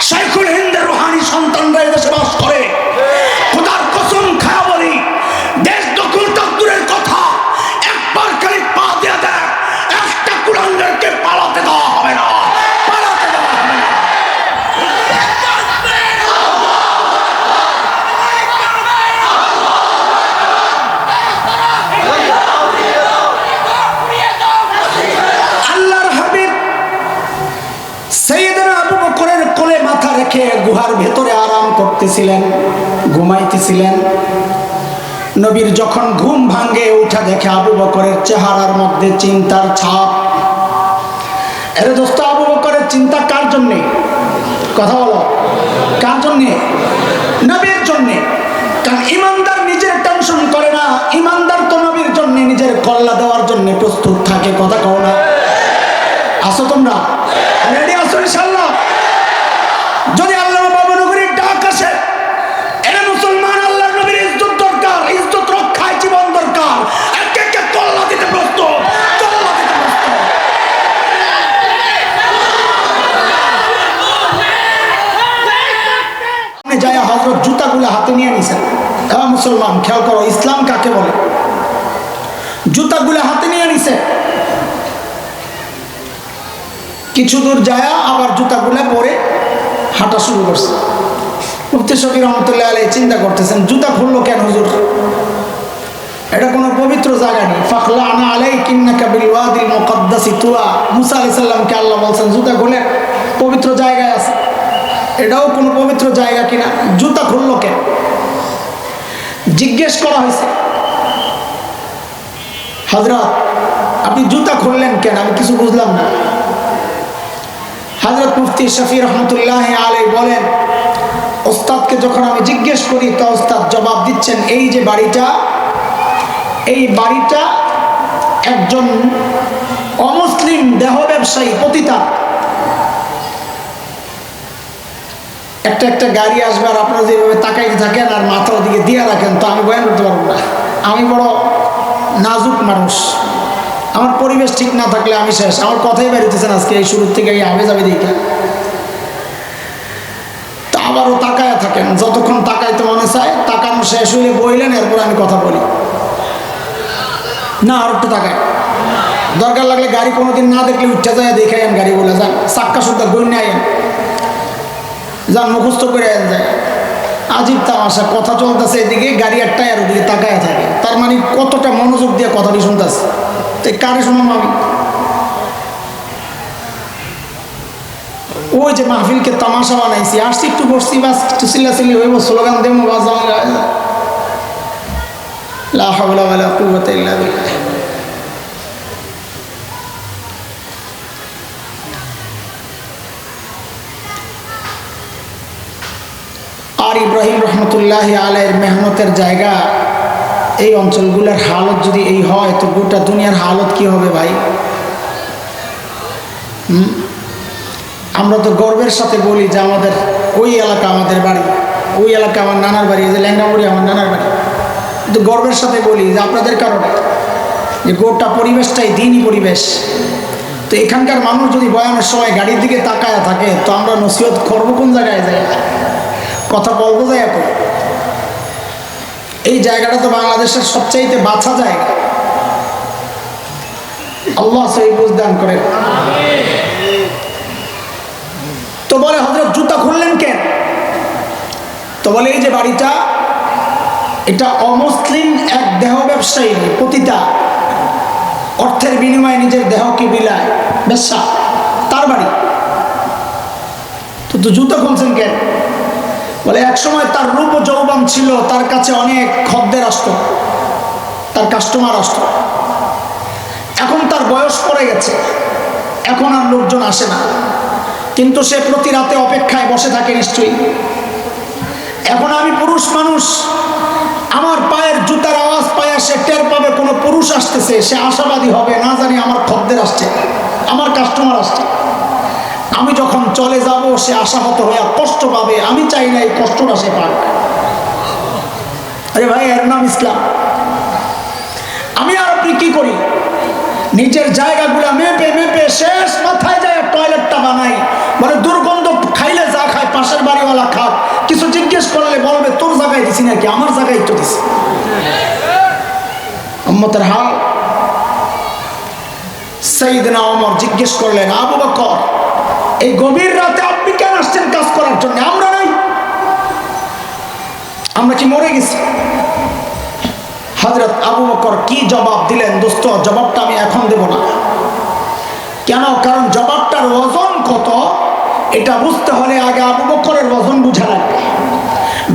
শাইখুল ভেতরে আরাম করতেছিলেন, ঘুমাইতেছিলেন। নবীর যখন ঘুম ভাঙ্গে উঠা দেখে আবু বকরের চেহারার মধ্যে চিন্তার ছাপ। এর দোস্ত, আবু বকরের চিন্তা কার জন্যে? কথা বলো। কার জন্যে? নবীর জন্যে। কারণ ইমানদার নিজের টেনশন করে না। ইমানদার তো নবীর জন্য নিজের কল্লা দেওয়ার জন্য প্রস্তুত থাকে, কথা কও না। আসো তোমরা। রেডি আসো মুসলমান, খেয়াল করো, ইসলাম কাকে বলে? জুতাগুলো হাতে নিয়ে নিছে। কিছু দূর যায় আবার জুতাগুলো পরে হাঁটা শুরু করছে। শফি রহমতুল্লাহ আলাই চিন্তা করতেছেন, জুতা খুললো কেন হুজুর? এটা কোনো পবিত্র জায়গা নেই। ফাখলা আনা আলাই কিন্না কাবিল ওয়াদিল তুয়া। মুসা আলাইহিস সালামকে আল্লাহ বলছেন, জুতা খুলে, পবিত্র জায়গায় আছে। এটাও কোনো পবিত্র জায়গা কিনা? জুতা খুললো কেন? জিজ্ঞেস করা হয়েছে। হজরত, আপনি জুতা খুললেন কেন? আমি কিছু বুঝলাম না। হজরত মুফতি শফি রহমতুল্লাহ আলাই বলেন, ওস্তাদকে যখন আমি জিজ্ঞেস করি, তো ওস্তাদ জবাব দিচ্ছেন, এই যে বাড়িটা, এই বাড়িটা একজন অমুসলিম দেহ ব্যবসায়ী, পতিতা। একটা একটা গাড়ি আসবে আর আপনারা যেভাবে তাকাইতে থাকেন আর মাথা ওদিকে দিয়ে রাখেন, তো আমি বয়ান করতে পারব না। আমি বড় নাজুক মানুষ। আমার পরিবেশ ঠিক না থাকলে আমি শেষ। আমার কথাই বেরোতেছেন আজকে, এই শুরুর থেকে এই আবে যাবে দিকে তা আবারও তাকায় থাকেন। যতক্ষণ তাকাইতে মনে চায়, তাকানো শেষ হইলে বইলেন, এরপর আমি কথা বলি। না, আর একটু তাকায়। দরকার লাগলে গাড়ি কোনোদিন না দেখলে উঠতে যায়, দেখে গাড়ি বলে যান। চাক্কা সুদ্ধা গই নিয়ে যান মুখস্থ করে যায়। আজিব তামাশা, কথা চলতেছে এদিকে, গাড়ি আর ওদিকে তাকায় থাকে। তার মানে কতটা মনোযোগ দিয়ে কথাটি শুনতেছে? তো কারে শুনলাম আমি? ওই যে মাহফিলকে তামাশা বানাইছি, আসছি একটু বসছি, বাস একটু চিল্লাচিল্লি হইব, স্লোগান দেবো বাজানো লা হাওলা ওয়ালা ইল্লা বিল্লাহ। আর ইব্রাহিম রহমতুল্লাহ আলের মেহনতের জায়গা এই অঞ্চলগুলোর হালত যদি এই হয়, তো গোটা দুনিয়ার হালত কি হবে ভাই? আমরা তো গর্বের সাথে বলি যে আমাদের ওই এলাকা আমাদের বাড়ি, ওই এলাকা আমার নানার বাড়ি যে ল্যাংরামুড়ি আমার নানার বাড়ি। কিন্তু গর্বের সাথে বলি যে আপনাদের কারণে যে গোটা পরিবেশটাই দিনই পরিবেশ। তো এখানকার মানুষ যদি বয়ানের সময় গাড়ির দিকে তাকায় থাকে, তো আমরা নসিহত করব কোন জায়গায় যাই? কথা বলব যাই এখন এই জায়গাটা তো বাংলাদেশের সবচাইতে বাছা জায়গা। আল্লাহ সেই বুঝদান করেন। তো বলে হজরত জুতা খুললেন কেন? তো বলে, এই যে বাড়িটা, এটা অমুসলিম এক দেহ ব্যবসায়ী, পতিতা। অর্থের বিনিময়ে নিজের দেহকে বিলায়, ব্যবসা, তার বাড়ি। তো জুতা খুলছেন কেন? বলে এক সময় তার রূপ যৌবন ছিল তার কাছে অনেক খদ্দের আসতো, তার কাস্টমার আসতো। এখন তার বয়স পড়ে গেছে, এখন আর লোকজন আসে না। কিন্তু সে প্রতি রাতে অপেক্ষায় বসে থাকে নিশ্চয়ই। এখন আমি পুরুষ মানুষ, আমার পায়ের জুতার আওয়াজ পায়ে সে টের পাবে কোনো পুরুষ আসতেছে, সে আশাবাদী হবে, না জানি আমার খদ্দের আসছে, আমার কাস্টমার আসছে। আমি যখন চলে যাব, সে আশাহত হয়ে কষ্ট পাবে। আমি চাই না এই কষ্টটা সে পাক। আরে ভাই, এর নাম ইসলাম। আমি আর আপনি কি করি? নিজের জায়গাগুলো মেপে মেপে শেষ মাথায় যায় টয়লেটটা বানাই। মানে দুর্গন্ধ খাইলে যা খায়, পাশের বাড়িওয়ালা খাক। কিছু জিজ্ঞেস করলে বলবে, তোর জায়গায় দিছি নাকি? আমার জায়গায় তো দিছি। উম্মতের হাল। সাইদিনা ওমর জিজ্ঞেস করলেন, আবু বকর এই গভীর রাতে আপনি কেন আসছেন কাজ করার জন্য? আমরা নাই। আমরা কি মরে গেছি? হজরত আবু বকর কি জবাব দিলেন? দোস্ত, জবাবটা আমি এখন দেব না। কেন? কারণ জবাবটার ওজন কত? এটা বুঝতে হলে আগে আবু বকরের ওজন বুঝা লাগবে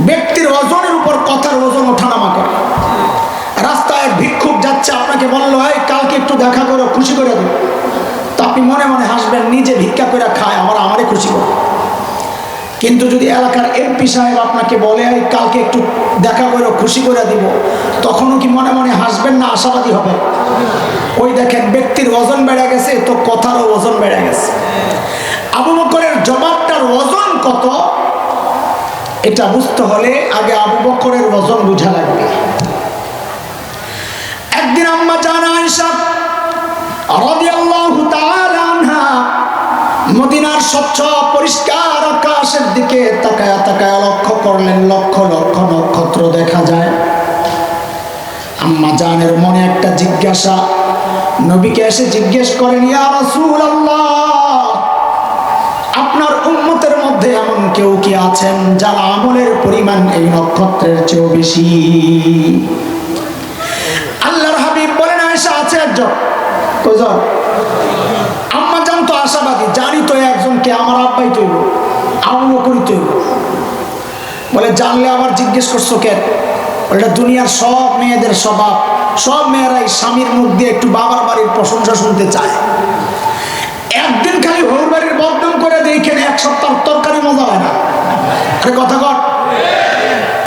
ব্যক্তির ওজনের উপর কথার ওজন ওঠানামা করে। রাস্তায় ভিক্ষুক যাচ্ছে, আপনাকে বলল, এই, কালকে একটু দেখা করো, খুশি করে দেবো। আপনি মনে মনে হাসবেন, নিজে ভিক্ষা করে খায়, আমার আমারে খুশি করে। কিন্তু যদি এলাকার এমপি সাহেব আপনাকে বলে কালকে একটু দেখা করে খুশি করে দিব, তখনও কি মনে মনে হাসবেন না আশাবাদী হবে? ওই দেখেন, ব্যক্তির ওজন বেড়ে গেছে, তো কথারও ওজন বেড়ে গেছে। আবু বকরের জবাবটার ওজন কত? এটা বুঝতে হলে আগে আবু বকরের ওজন বুঝা লাগবে। একদিন আম্মা জানা আনহা মদিনার স্বচ্ছ পরিষ্কার আকাশের দিকে তাকায়া তাকায়া লক্ষ্য করলেন, লক্ষ লক্ষ নক্ষত্র দেখা যায়। আম্মা জানের মনে একটা জিজ্ঞাসা, নবীকে এসে জিজ্ঞেস করেন, ইয়া রাসূলুল্লাহ, আপনার উম্মতের মধ্যে এমন কেউ কি আছেন যার আমলের পরিমাণ এই নক্ষত্রের চেয়েও বেশি? আল্লাহর হাবিব বলেন, আয়েশা আছে একজন। কজন আম্মা জান তো আশাবাদী, জানি তো একজনকে আমার আব্বাই তৈব আবু বকরি তৈব বলে, জানলে আবার জিজ্ঞেস করছ কেন ওটা দুনিয়ার সব মেয়েদের স্বভাব। সব মেয়েরাই স্বামীর মুখ দিয়ে একটু বাবার বাড়ির প্রশংসা শুনতে চায়। একদিন খালি হৌর বাড়ির বদনাম করে দেখেন এক সপ্তাহ তরকারি মজা হয় না। আরে, কথা কর।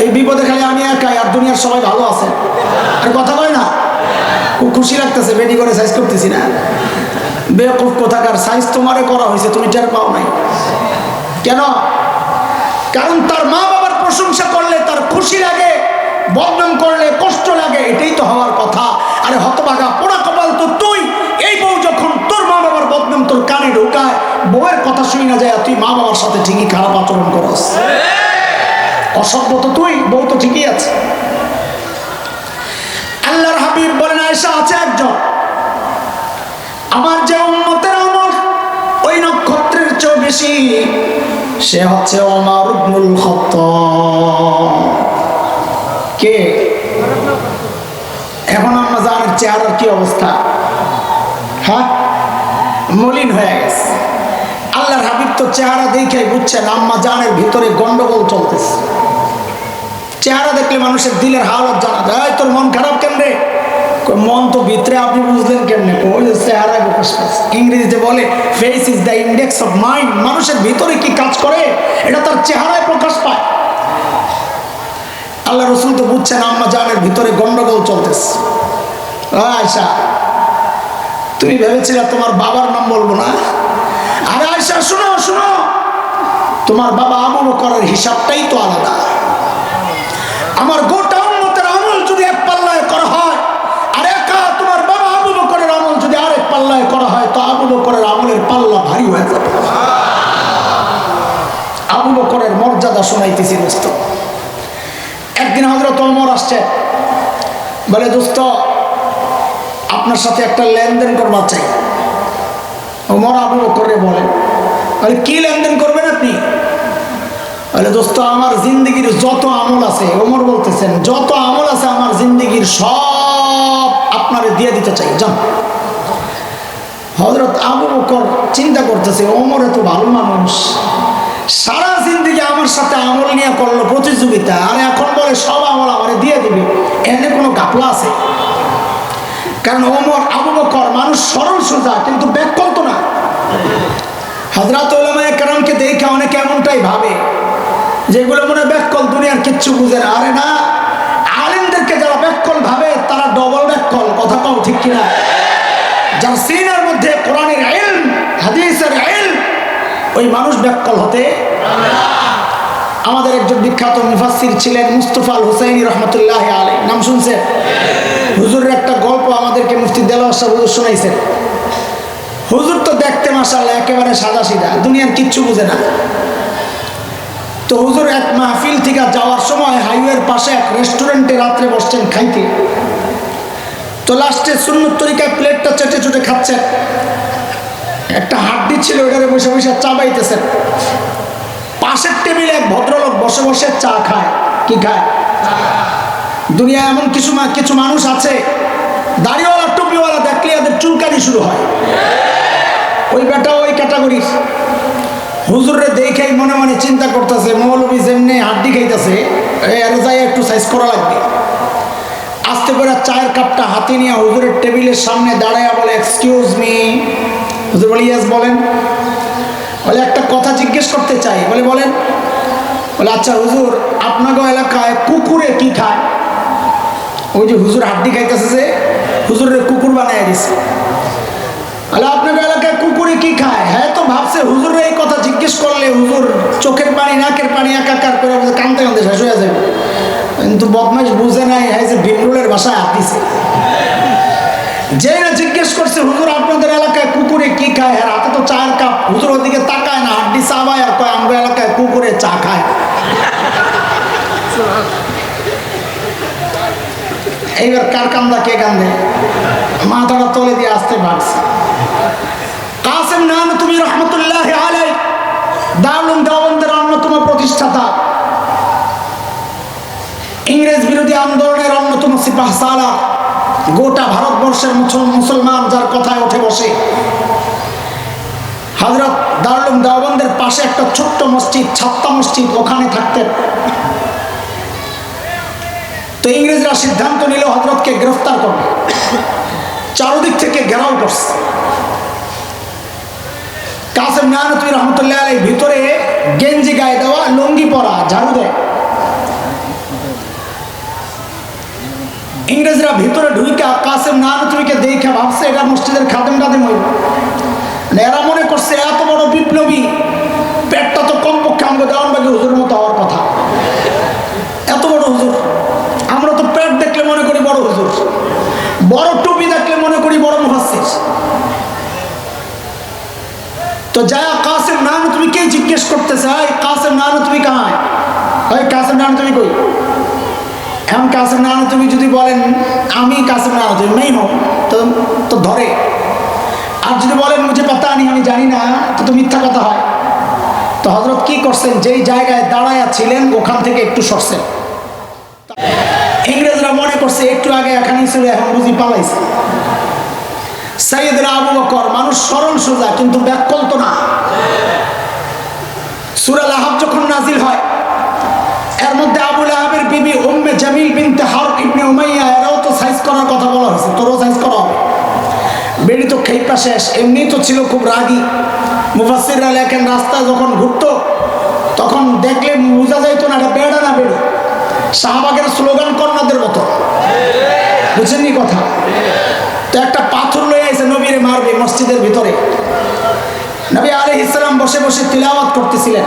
এই বিপদে খালি আমি একাই, আর দুনিয়ার সবাই ভালো আছে। আরে, কথা কয় না। খুশি লাগতেছে বেডি করে সাইজ করতেছি না। বেকুফ কোথাকার সাইজ তোমারে করা হয়েছে, তুমি টের পাও নাই। কেন? কারণ তার মা বাবার প্রশংসা করলে, তার খুশি লাগে, বদনাম করলে, কষ্ট লাগে, এটাই তো হওয়ার কথা। আরে হতভাগা, পোড়া কপাল তো তুই। এই বউ যখন তোর মা বাবার বদনাম তোর কানে ঢোকায়, বউয়ের কথা শুনি না যায়, তুই মা বাবার সাথে ঠিকই খারাপ আচরণ করস। অসভ্য তো তুই, বউ তো ঠিকই আছে। হাবিব বলেন আয়সা আছে একজন। আমার যে উম্মতের আমল, ওই নক্ষত্রের চেয়েও বেশি। সে হচ্ছে ওমর ইবনুল খাত্তাব। কে? এখন আমরা জানার চেহারার কি অবস্থা। হ্যাঁ? মলিন হয়ে গেছে। আল্লাহর হাবিব তো চেহারা দেখে বুঝছেন, আম্মা জানের ভিতরে গন্ডগোল চলতেছে। চেহারা দেখলে মানুষের দিলের হালত জানা যায়। তোর মন খারাপ কেন রে? মন তো ভিতরে, আপনি বুঝলেন কেমনে? চেহারা প্রকাশ পাচ্ছে। ইংরেজিতে বলে face is the index of mind মানুষের ভিতরে কি কাজ করে? এটা তার চেহারায় প্রকাশ পায়। আল্লাহ রসুল তো বুঝছেন, আম্মা জানের ভিতরে গন্ডগোল চলতেছে। আয়সা তুমি ভেবেছিলে তোমার বাবার নাম বলব না? আরে আয়সা শুনো শুনো। তোমার বাবা আবু বকরের হিসাবটাই তো আলাদা। আমার গোটা উম্মতের আমল যদি এক পাল্লায় করা হয় আর একা তোমার বাবা আবু বকরের আমল যদি আরেক পাল্লায় করা হয় তো আবু বকরের আমলের পাল্লা ভারী হয়ে যাবে। আবু বকরের মর্যাদা শোনাইতেছি দোস্ত। একদিন হজরত ওমর আসছে, বলে, দোস্ত, আপনার সাথে একটা লেনদেন করবার চাই। ওমর আবু বকরে বলেন বলে, কি লেনদেন করবেন আপনি? বলে, দোস্ত, আমার জিন্দগির যত আমল আছে, ওমর বলতেছেন, যত আমল আছে আমার জিন্দগির সব আপনারে দিয়ে দিতে চাই, যান। হজরত আবু বকর চিন্তা করতেছে, ওমর এত ভালো মানুষ। সারা জিন্দিগি আমার সাথে আমল নিয়ে করল প্রতিযোগিতা, আর এখন বলে সব আমল আমারে দিয়ে দিবে। এনে কোনো গাপলা আছে? কারণ ওমর, আবু বকর মানুষ সরল সোজা, কিন্তু ব্যাকল তো না হাজরাত কারণকে দেখে অনেকে এমনটাই ভাবে যেগুলো মনে ব্যাকল দুনিয়ার কিচ্ছু বুঝে না। আরে না, আলিমদেরকে যারা ব্যাকল ভাবে, তারা ডবল ব্যাকল কথা কও ঠিক কিনা? যার সিনার মধ্যে কোরআনের আইল হাদিসের আইল ওই মানুষ ব্যাকল হতে আমাদের একজন বিখ্যাত মুফাসির ছিলেন মুস্তফা আল হুসাইনি রহমতুল্লাহ আলী নাম শুনছেন? হুজুরের একটা গল্প আমাদেরকে মুফতি সাহেব হুজুর শোনাইছেন। হুজুর তো দেখতে মাসাল্লাহ একেবারে সাদা সিধা দুনিয়ার কিচ্ছু বুঝে না। তো হুজুর এক মাহফিল থেকে যাওয়ার সময় হাইওয়ের পাশে এক রেস্টুরেন্টে রাত্রে বসছেন খাইতে। তো লাস্টে শূন্য তরিকায় প্লেটটা চেটে চুটে খাচ্ছেন একটা হাড্ডি ছিল ওখানে বসে বসে চা বাইতেছেন পাশের টেবিলে এক ভদ্রলোক বসে বসে চা খায়। কি খায়? দুনিয়া এমন কিছু কিছু মানুষ আছে, দাড়িওয়ালা, টুপিওয়ালা দেখলে ওদের চুলকানি শুরু হয়। ওই বেটা ওই ক্যাটাগরির হুজুরে দেখেই মনে মনে চিন্তা করতেছে, মৌলবী যেমনি হাড্ডি খাইতেছে এর যাই একটু সাইজ করা লাগবে। আস্তে করে চায়ের কাপটা হাতে নিয়ে হুজুরের টেবিলের সামনে দাঁড়ায় বলে এক্সকিউজ মি হুজুর বলে ইয়েস বলেন। বলে, একটা কথা জিজ্ঞেস করতে চাই। বলে, বলেন। বলে আচ্ছা হুজুর আপনাকে এলাকায় কুকুরে কি খায়? ওই যে হুজুর হাড্ডি খাইতেছে যে, হুজুরের কুকুর বানায় দিছে। আলে আপনার এলাকায় কুকুরে কি খায়? হ্যাঁ তো ভাবছে, হুজুরের এই কথা জিজ্ঞেস করলে হুজুর চোখের পানি, নাকের পানি একাকার করে কানতে কানতে শেষ হয়ে যাবে। কিন্তু বদমাইশ বুঝে নাই হ্যাঁ যে ভিমরুলের বাসায় হাত দিছে। যেই না জিজ্ঞেস করছে, হুজুর, আপনাদের এলাকায় কুকুরে কি খায়? আর হাতে তো চায়ের কাপ। হুজুর ওদিকে তাকায় না, হাড্ডি চাবায় আর কয় আমাদের এলাকায় কুকুরে চা খায় এইবার কার কান্দা কে কান্দে মাথাটা তলে দিয়ে আসতে ভাগছে কাসেম নাম তুমি রহমতুল্লাহ আলাই দারুণ দেওবন্দের অন্যতম প্রতিষ্ঠাতা। ইংরেজ বিরোধী আন্দোলনের অন্যতম সিপাহ সালা গোটা ভারতবর্ষের মুসলমান যার কথায় উঠে বসে। হজরত দারুল দেওবন্দের পাশে একটা ছোট্ট মসজিদ ছাত্তা মসজিদ, ওখানে থাকতেন। তো ইংরেজরা সিদ্ধান্ত নিল হজরতকে গ্রেফতার করবে চারদিক থেকে ঘেরাও করছে। কাসেম নানতুই রহমতুল্লাহ আলাই ভিতরে গেঞ্জি গায়ে দেওয়া, লুঙ্গি পরা, ঝাড়ু দেয়। ইংরেজরা ভিতরে ঢুইকা কাসেম নানতুইকে দেখে ভাবছে, এটা মসজিদের খাদেম টাদেম হইব মানে এরা মনে করছে, এত বড় বিপ্লবী, পেটটা তো কমপক্ষে আমাকে দেওয়ানবাগে হুজুর মতো হওয়ার কথা। এত বড় হুজুর। আমরা তো পেট দেখলে মনে করি বড় হুজুর। বড় টুপি দেখলে মনে করি বড় মুহাসির তো যা কাসেম নাম তুমি কে জিজ্ঞেস করতেছে কাসেম নাম তুমি কাহায় কাসেম নাম তুমি কই? এমন কাসেম নাম তুমি যদি বলেন, আমি কাসেম নাম তুমি নেই হো তো তো ধরে। আর যদি বলেন, মুঝে পাতা নেই, আমি জানি না তো তো মিথ্যা কথা হয়। তো হজরত কি করছেন? যেই জায়গায় দাঁড়ায়া ছিলেন, ওখান থেকে একটু সরছেন। ইংরেজরা মনে করছে, একটু আগে এখানেই ছিল এখন বুঝি পালাইছে। সাইদরা আবু বকর, মানুষ সরল সোজা, কিন্তু ব্যাকল তো না। সুরা লাহাব যখন নাজিল হয়, এর মধ্যে আবুল আহাবের বিবি বিনতে হার ইবনে উমাইয়া, এরাও তো সাইজ করার কথা বলা হয়েছে। তোরও সাইজ করা। বেড়ি তো খেইপা শেষ এমনি তো ছিল খুব রাগী। মুফাসিররা লেখেন রাস্তায় যখন ঘুরতো, তখন দেখলে বোঝা যাইতো না, এটা বেড়া না বেড়ি। শাহবাগের স্লোগান কর্ণাদের মতো। বুঝছেননি কথা? তো একটা পাথর লয়ে এসে নবীরে মারবে মসজিদের ভিতরে। নবী আলী ইসলাম বসে বসে তিলাওয়াত করতেছিলেন।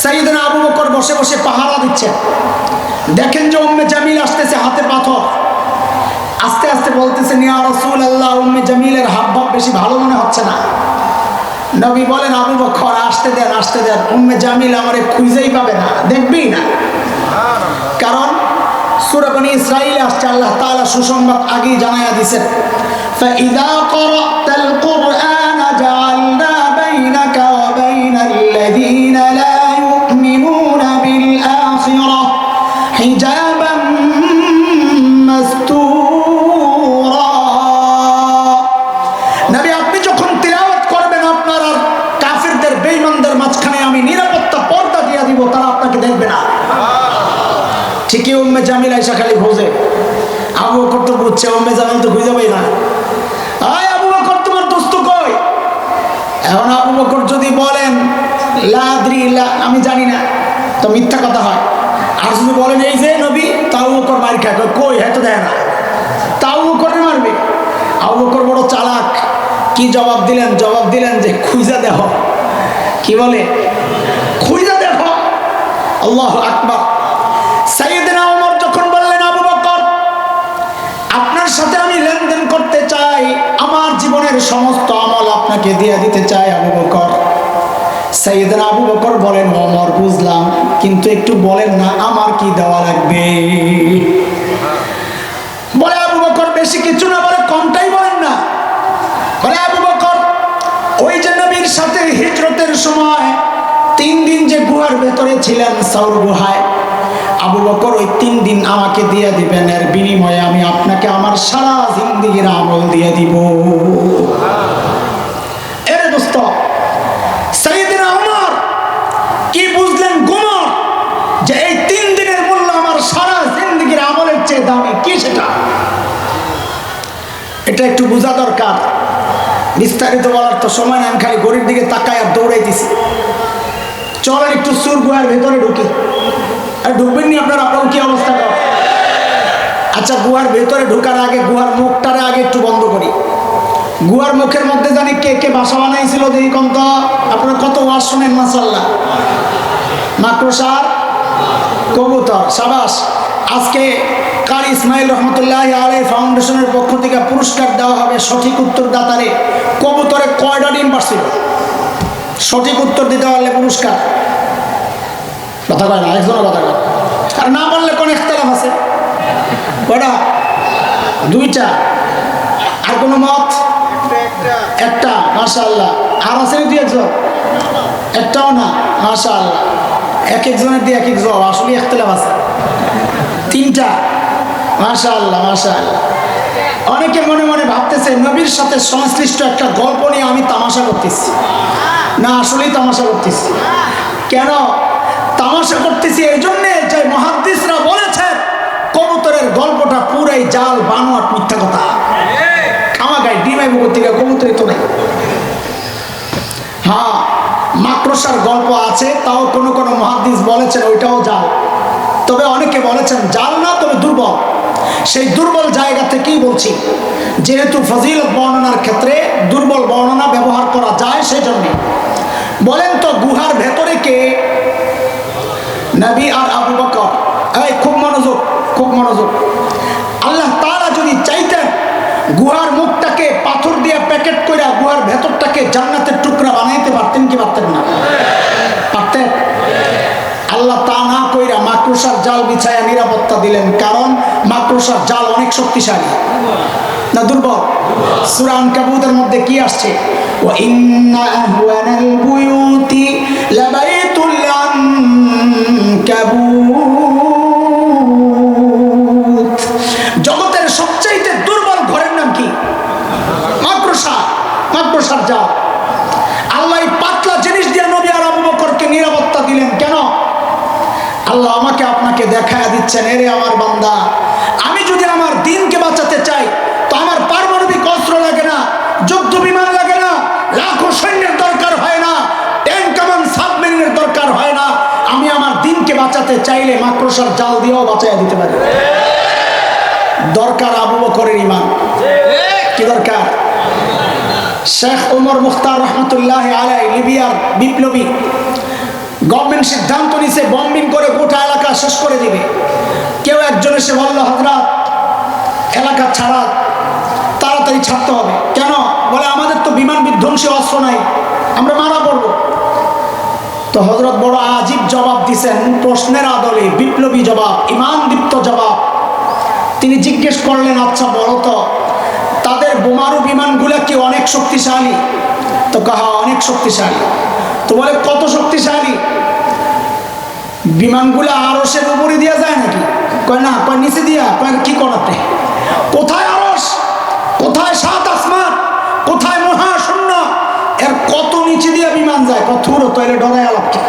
সাইদিন আবু বকর বসে বসে পাহারা দিচ্ছেন দেখেন যে উম্মে জামিল আসতেছে হাতে পাথর আস্তে আস্তে বলতেছেন ইয়া রসুল আল্লাহ উম্মে জামিলের হাব ভাব বেশি ভালো মনে হচ্ছে না নবী বলেন আবু বকর আসতে দেন আসতে দেন উম্মে জামিল আমারে খুঁজেই পাবে না দেখবেই না কারণ সুরাবনি ইসরাইল আসছে আল্লাহ তাআলা সুসংবাদ আগেই জানাইয়া দিছেন فإذا قرأت القرآن جعلنا উম্মে জামিল আইসা খালি খোঁজে আবু বকর তো বুঝছে, উম্মে জামিল তো খুঁজে পাই না। আয় আবু বকর, তোমার দোস্ত কই? এখন আবু বকর যদি বলেন লাদ্রি লা আমি জানি না, তো মিথ্যা কথা হয়। আর যদি বলেন, এই যে নবী তাও বকর মারি খায় কই হ্যাঁ তো দেয় না। তাও বকরে মারবে। আবু বকর বড় চালাক। কি জবাব দিলেন? জবাব দিলেন যে, খুঁজা দেহ কি বলে? খুঁজা দেহ আল্লাহ আকবার। চাই সমস্ত আমল আপনাকে দিয়ে দিতে চাই আবু বকর। সাইয়েদনা আবু বকর বলেন, অমর, বুঝলাম, কিন্তু একটু বলেন না, আমার কি দেওয়া লাগবে? বলে আবু বকর, বেশি কিছু না, বলে কমটাই বলেন না। বলে আবু বকর, ওই যে নবীর সাথে হিজরতের সময় তিন দিন যে গুহার ভেতরে ছিলেন সৌর গুহায় আবু বকর ওই তিন দিন আমাকে দিয়ে দিবেন, এর বিনিময়ে আমি আপনাকে আমার সারা জিন্দিগির আমল দিয়ে দিব। এরে দোস্ত, সাইয়েদনা ওমর কি বুঝলেন যে এই তিন দিনের মূল্য আমার সারা আমলের চেয়ে কি সেটা? এটা একটু বোঝা দরকার। তো সময় আমি দিকে তাকায় আর একটু সুর গুহার ভেতরে ঢুকি। আর ঢুকবেন আপনার আপনার কি অবস্থা কর আচ্ছা গুহার ভেতরে ঢোকার আগে, গুহার মুখটারে আগে একটু বন্ধ করি। গুহার মুখের মধ্যে জানি কে কে বাসা বানাইছিল, দেখি কম তো। আপনারা কত ওয়াজ শোনেন মাসাল্লাহ মাকড়সার কবুতর, সাবাস। আজকে কার ইসমাইল রহমতুল্লাহ আলাই ফাউন্ডেশনের পক্ষ থেকে পুরস্কার দেওয়া হবে সঠিক উত্তরদাতারে? কবুতরে কয়টা ডিম পারছিল? সঠিক উত্তর দিতে পারলে পুরস্কার। কথা কয় না একজনও কথা কয়। আর না পারলে কোন একতলাফ আছে? কয়টা দুইটা, আর কোনো মত? একটা মাশা আল্লাহ আর আছে দুই একজন? একটাও না মাশা আল্লাহ এক একজনের দিয়ে এক এক আসলে একতলাফ আছে। তিনটা মাশা আল্লাহ মাশা আল্লাহ অনেকে মনে মনে ভাবতেছে, নবীর সাথে সংশ্লিষ্ট একটা গল্প নিয়ে আমি তামাশা করতেছি। না, আসলেই তামাশা করতেছি। কেন? তামাশা করতেছি এই জন্যে যে মহাদ্দিসরা বলেছেন, কবুতরের গল্পটা পুরাই জাল, বানোয়াট, মিথ্যা কথা। আমাগাই ডিমাই থেকে? কবুতরই তো নাই। হ্যাঁ মাকড়সার গল্প আছে, তাও কোনো কোনো মহাদিস বলেছেন ওইটাও জাল। তবে অনেকে বলেছেন জাল না, তবে দুর্বল। সেই দুর্বল জায়গা থেকেই বলছি, যেহেতু ফজিলত বর্ণনার ক্ষেত্রে দুর্বল বর্ণনা ব্যবহার করা যায় সেই জন্যে বলেন তো, গুহার ভেতরে কে নবী আর আবু বকর। এই, খুব মনোযোগ খুব মনোযোগ। আল্লাহ তারা যদি চাইতেন গুহার মুখটাকে পাথর দিয়ে প্যাকেট করে গুহার ভেতরটাকে জান্নাতের টুকরা বানাইতে পারতেন কি পারতেন না? পারতেন? আল্লাহ তা না কইরা মাকড়সার জাল বিছায়া নিরাপত্তা দিলেন। কারণ মাকড়সার জাল অনেক শক্তিশালী। না দুর্বল? সুরান কাবুতের মধ্যে কি আসছে? ও ইন্না আহওয়ানাল বুয়ুতি লাবাইতুল আনকাবুত জগতের সবচাইতে দুর্বল ঘরের নাম কি? মাদ্রসা। মাদ্রসার যা আল্লাহ পাতলা জিনিস দিয়ে নবী আর আবু নিরাপত্তা দিলেন কেন? আল্লাহ আমাকে আপনাকে দেখায় দিচ্ছেন, এরে আমার বান্দা আমি যদি আমার দিনকে বাঁচাতে চাই তো আমার পারমাণবিক অস্ত্র লাগে না যুদ্ধ বিমান লাগে না লাখো সৈন্যের দরকার হয় না ট্যাঙ্ক কামান সাবমেরিনের দরকার হয় না আমি আমার দিনকে বাঁচাতে চাইলে মাকড়সার জাল দিয়েও বাঁচাইয়া দিতে পারে। দরকার আবু বকরের ইমান। কি দরকার? শেখ ওমর মুখতার রহমতুল্লাহ আলাই, লিবিয়ার বিপ্লবী। গভর্নমেন্ট সিদ্ধান্ত নিছে বম্বিং করে গোটা এলাকা শেষ করে দিবে। কেউ একজন এসে বলল হজরত এলাকা ছাড়া তাড়াতাড়ি ছাড়তে হবে। কেন? বলে, আমাদের তো বিমান বিধ্বংসী অস্ত্র নাই, আমরা মারা পড়ব। তো হজরত বড় আজীব জবাব দিছেন, প্রশ্নের আদলে বিপ্লবী জবাব ইমান দীপ্ত জবাব। তিনি জিজ্ঞেস করলেন আচ্ছা বলো তো, তাদের বোমারু বিমানগুলো কি অনেক শক্তিশালী? তো কাহা, অনেক শক্তিশালী। তো বলে, কত শক্তিশালী? বিমানগুলো আরসের উপরে দেওয়া যায় নাকি? কয়, না, কয়, নিচে দিয়া, কয়, কি করাতে? কোথায় আরস কোথায় সাত আসমান? কোথায় কত নিচে দিয়ে বিমান যায় কত তৈলে ডরাই আলাপকে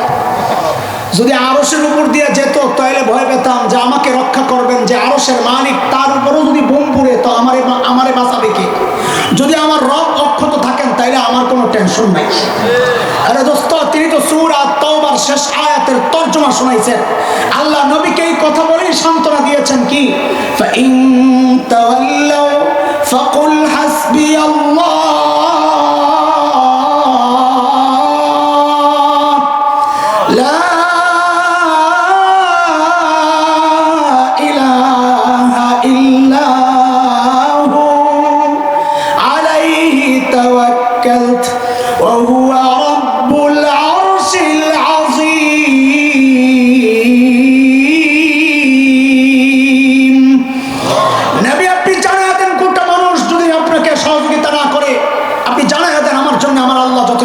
যদি আরসের উপর দিয়ে যেত তাহলে ভয় পেতাম যে আমাকে রক্ষা করবেন যে আরসের মালিক তার উপরও যদি বোম পুড়ে তো আমারে আমারে বাঁচাবে কে যদি আমার রব অক্ষত থাকেন তাইলে আমার কোনো টেনশন নাই আরে দোস্ত তিনি তো সুর আর তওবার শেষ আয়াতের তর্জমা শোনাইছেন আল্লাহ নবীকে এই কথা বলেই সান্ত্বনা দিয়েছেন কি فإن تولوا فقل حسبي الله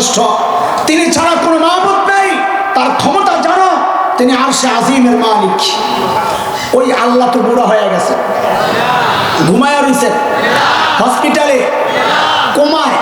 সর্বশ্রেষ্ঠ তিনি ছাড়া কোনো মাহবুদ নেই। তার ক্ষমতা জানো, তিনি আর সে আজিমের মালিক। ওই আল্লাহ তো বুড়া হয়ে গেছে। ঘুমায় রয়েছে। হসপিটালে। কমায়।